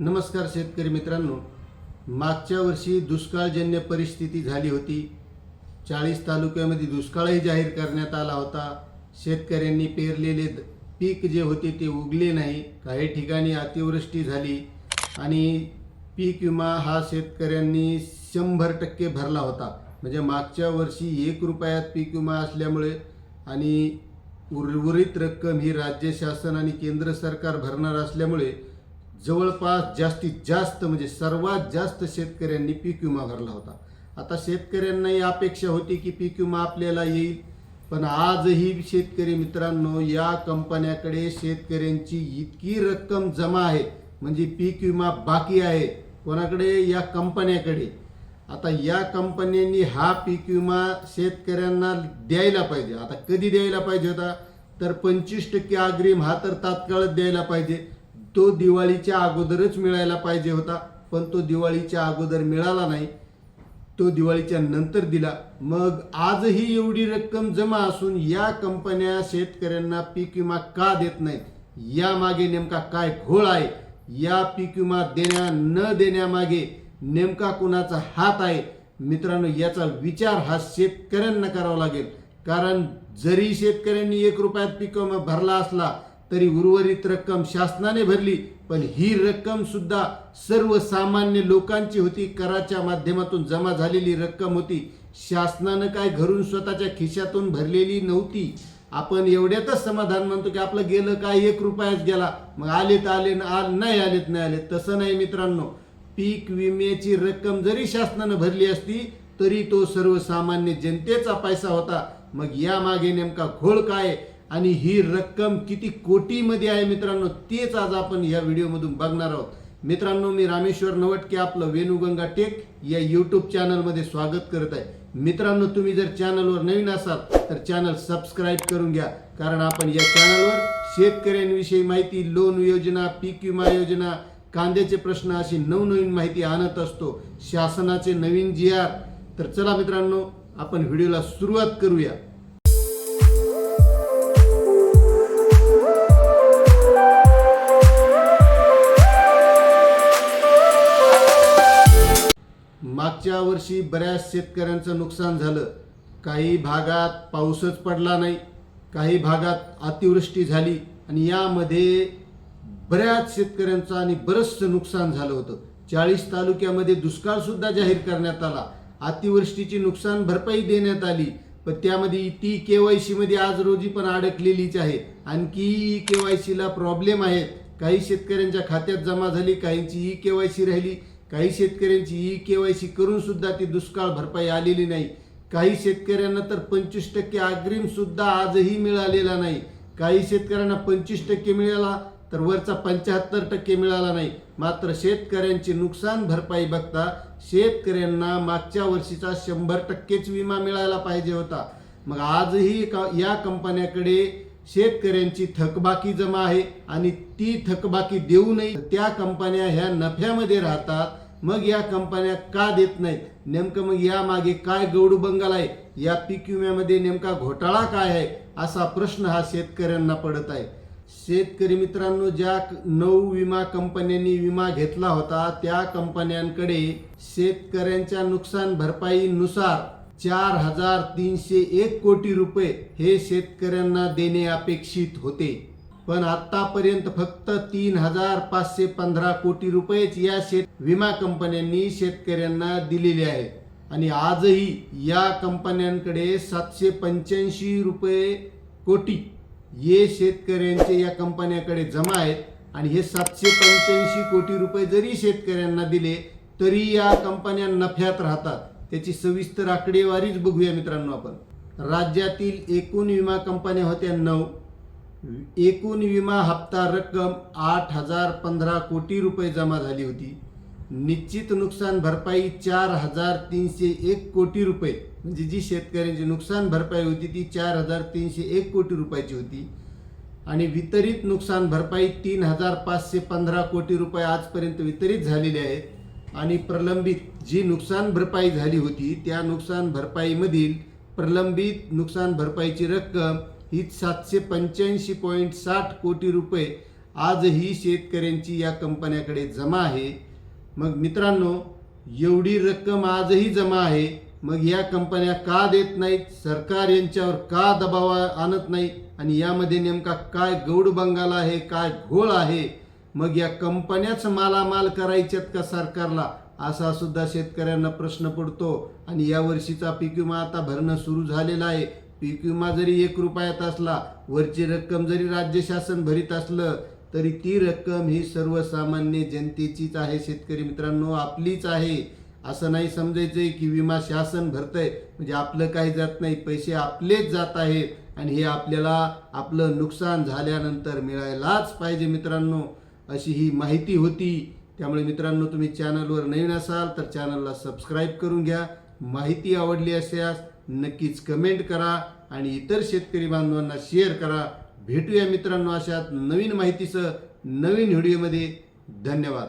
नमस्कार शेतकरी मित्रांनो. मागच्या वर्षी दुष्काळजन्य परिस्थिती झाली होती. चाळीस तालुक्यामध्ये दुष्काळही जाहीर करण्यात आला होता. शेतकऱ्यांनी पेरलेले पीक जे होते ते उगले नाही. काही ठिकाणी अतिवृष्टी झाली आणि पीक विमा हा शेतकऱ्यांनी शंभर टक्के भरला होता. म्हणजे मागच्या वर्षी एक रुपयात पीक विमा असल्यामुळे आणि उर्वरित रक्कम ही राज्य शासन आणि केंद्र सरकार भरणार असल्यामुळे जवळपास जास्तीत जास्त म्हणजे सर्वात जास्त शेतकऱ्यांनी पीक विमा भरला होता. आता शेतकऱ्यांनाही अपेक्षा होती की पीक विमा आपल्याला येईल पण आजही शेतकरी मित्रांनो या कंपन्याकडे शेतकऱ्यांची इतकी रक्कम जमा आहे म्हणजे पीक विमा बाकी आहे कोणाकडे? या कंपन्याकडे. आता या कंपन्यांनी हा पीक विमा शेतकऱ्यांना द्यायला पाहिजे. आता कधी द्यायला पाहिजे होता? तर पंचवीस टक्के अग्रिम हा तर तात्काळच द्यायला पाहिजे. तो दिवाळीच्या अगोदरच मिळायला पाहिजे होता पण तो दिवाळीच्या अगोदर मिळाला नाही. तो दिवाळीच्या नंतर दिला. मग आजही एवढी रक्कम जमा असून या कंपन्या शेतकऱ्यांना पीक विमा का देत नाहीत? यामागे नेमका काय घोळ आहे? या पीक विमा देण्या न देण्यामागे नेमका कुणाचा हात आहे? मित्रांनो याचा विचार हा शेतकऱ्यांना करावा लागेल. कारण जरी शेतकऱ्यांनी एक रुपयात पीक विमा भरला असला तरी उर्वरित रक्कम शासनाने भरली पण ही रक्कम सुद्धा सर्वसामान्य लोकांची होती. कराच्या माध्यमातून जमा झालेली रक्कम होती. शासनानं काय घरून स्वतःच्या खिशातून भरलेली नव्हती. आपण एवढ्यातच समाधान म्हणतो की आपलं गेलं काय एक रुपयाच गेला. मग आले तर आले न नाही आलेत नाही आले तसं नाही मित्रांनो. पीक विम्याची रक्कम जरी शासनानं भरली असती तरी तो सर्वसामान्य जनतेचा पैसा होता. मग यामागे नेमका घोळ काय? आणि ही रक्कम किती कोटीमध्ये आहे मित्रांनो तेच आज आपण या व्हिडिओमधून बघणार आहोत. मित्रांनो मी रामेश्वर नवटके आपलं वेणुगंगा टेक या यूट्यूब चॅनलमध्ये स्वागत करत आहे. मित्रांनो तुम्ही जर चॅनलवर नवीन असाल तर चॅनल सबस्क्राईब करून घ्या. कारण आपण या चॅनलवर शेतकऱ्यांविषयी माहिती लोन योजना पीक विमा योजना कांद्याचे प्रश्न अशी नवनवीन माहिती आणत असतो. शासनाचे नवीन जी आर तर चला मित्रांनो आपण व्हिडिओला सुरुवात करूया. वर्षी बऱ्याच शेतकऱ्यांचं नुकसान झालं. काही भागात पाऊसच पडला नाही. काही भागात अतिवृष्टी झाली. आणि यामध्ये बऱ्याच शेतकऱ्यांचं आणि बरंचसं नुकसान झालं होतं. चाळीस तालुक्यामध्ये दुष्काळसुद्धा जाहीर करण्यात आला. अतिवृष्टीची नुकसान भरपाई देण्यात आली. पण त्यामध्ये ती के वाय सीमध्ये आज रोजी पण अडकलेलीच आहे. आणखी ई के वाय सीला प्रॉब्लेम आहेत काही शेतकऱ्यांच्या खात्यात जमा झाली काहींची ई के वाय सी राहिली. काही शेतकऱ्यांची ई के वाय सी करून सुद्धा ती दुष्काळ भरपाई आलेली नाही. काही शेतकऱ्यांना तर पंचवीस टक्के अग्रिम सुद्धा आजही मिळालेला नाही. काही शेतकऱ्यांना पंचवीस टक्के मिळाला तर वरचा पंच्याहत्तर टक्के मिळाला नाही. मात्र शेतकऱ्यांची नुकसान भरपाई बघता शेतकऱ्यांना मागच्या वर्षीचा शंभर टक्केच विमा मिळायला पाहिजे होता. मग आजही का या कंपन्याकडे शेतकऱ्यांची थकबाकी जमा आहे आणि ती थकबाकी देऊ नये. त्या कंपन्या ह्या नफ्यामध्ये राहतात. मग या कंपन्या का देत नाहीत? नेमकं मग यामागे काय गौडू बंगाल आहे? या पीक विम्यामध्ये नेमका घोटाळा काय आहे? असा प्रश्न हा शेतकऱ्यांना पडत आहे. शेतकरी मित्रांनो ज्या नऊ विमा कंपन्यांनी विमा घेतला होता त्या कंपन्यांकडे शेतकऱ्यांच्या नुकसान भरपाईनुसार चार हजार तीनशे एक कोटी रुपये हे शेतकऱ्यांना देणे अपेक्षित होते. पण आतापर्यंत फक्त तीन हजार पाचशे पंधरा कोटी रुपयेच या शेत विमा कंपन्यांनी शेतकऱ्यांना दिलेले आहेत. आणि आजही या कंपन्यांकडे सातशे पंच्याऐंशी रुपये कोटी हे शेतकऱ्यांचे या कंपन्याकडे जमा आहेत. आणि हे सातशे पंच्याऐंशी कोटी रुपये जरी शेतकऱ्यांना दिले तरी या कंपन्या नफ्यात राहतात. त्याची सविस्तर आकडेवारीच बघूया मित्रांनो आपण. राज्यातील एकूण विमा कंपन्या होत्या नऊ. एकूण विमा हप्ता रक्कम आठ हजार पंधरा कोटी रुपये जमा झाली होती. निश्चित नुकसान भरपाई चार हजार तीनशे एक कोटी रुपये. म्हणजे जी शेतकऱ्यांची नुकसान भरपाई होती ती चार हजार तीनशे एक कोटी रुपयाची होती. आणि वितरित नुकसान भरपाई तीन हजार पाचशे पंधरा कोटी रुपये आजपर्यंत वितरित झालेले आहेत आणि प्रलंबित जी नुकसान भरपाई झाली होती त्या नुकसान भरपाईमधील प्रलंबित नुकसान भरपाईची रक्कम ही सातशे पंच्याऐंशी पॉईंट साठ कोटी रुपये आजही शेतकऱ्यांची या कंपन्याकडे जमा आहे. मग मित्रांनो एवढी रक्कम आजही जमा आहे. मग या कंपन्या का देत नाहीत? सरकार यांच्यावर का दबाव आणत नाही? आणि यामध्ये नेमका काय गौड बंगाल आहे काय घोळ आहे? मग या कंपन्याच मालामाल करायच्यात का सरकारला? असा सुद्धा शेतकऱ्यांना प्रश्न पडतो. आणि या वर्षीचा पीक विमा आता भरणं सुरू झालेला आहे. पीक विमा जरी एक रुपयात असला वरची रक्कम जरी राज्य शासन भरीत असलं तरी ती रक्कम ही सर्वसामान्य जनतेचीच आहे शेतकरी मित्रांनो आपलीच आहे. असं नाही समजायचंय की विमा शासन भरतंय. म्हणजे आपलं काही जात नाही पैसे आपलेच जात आहेत. आणि हे आपल्याला आपलं नुकसान झाल्यानंतर मिळायलाच पाहिजे मित्रांनो अशी ही माहिती होती. त्यामुळे मित्रांनो तुम्ही चॅनलवर नवीन असाल तर चॅनलला सबस्क्राईब करून घ्या. माहिती आवडली असल्यास नक्कीच कमेंट करा आणि इतर शेतकरी बांधवांना शेअर करा. भेटूया मित्रांनो अशात नवीन माहितीसह नवीन व्हिडिओमध्ये धन्यवाद.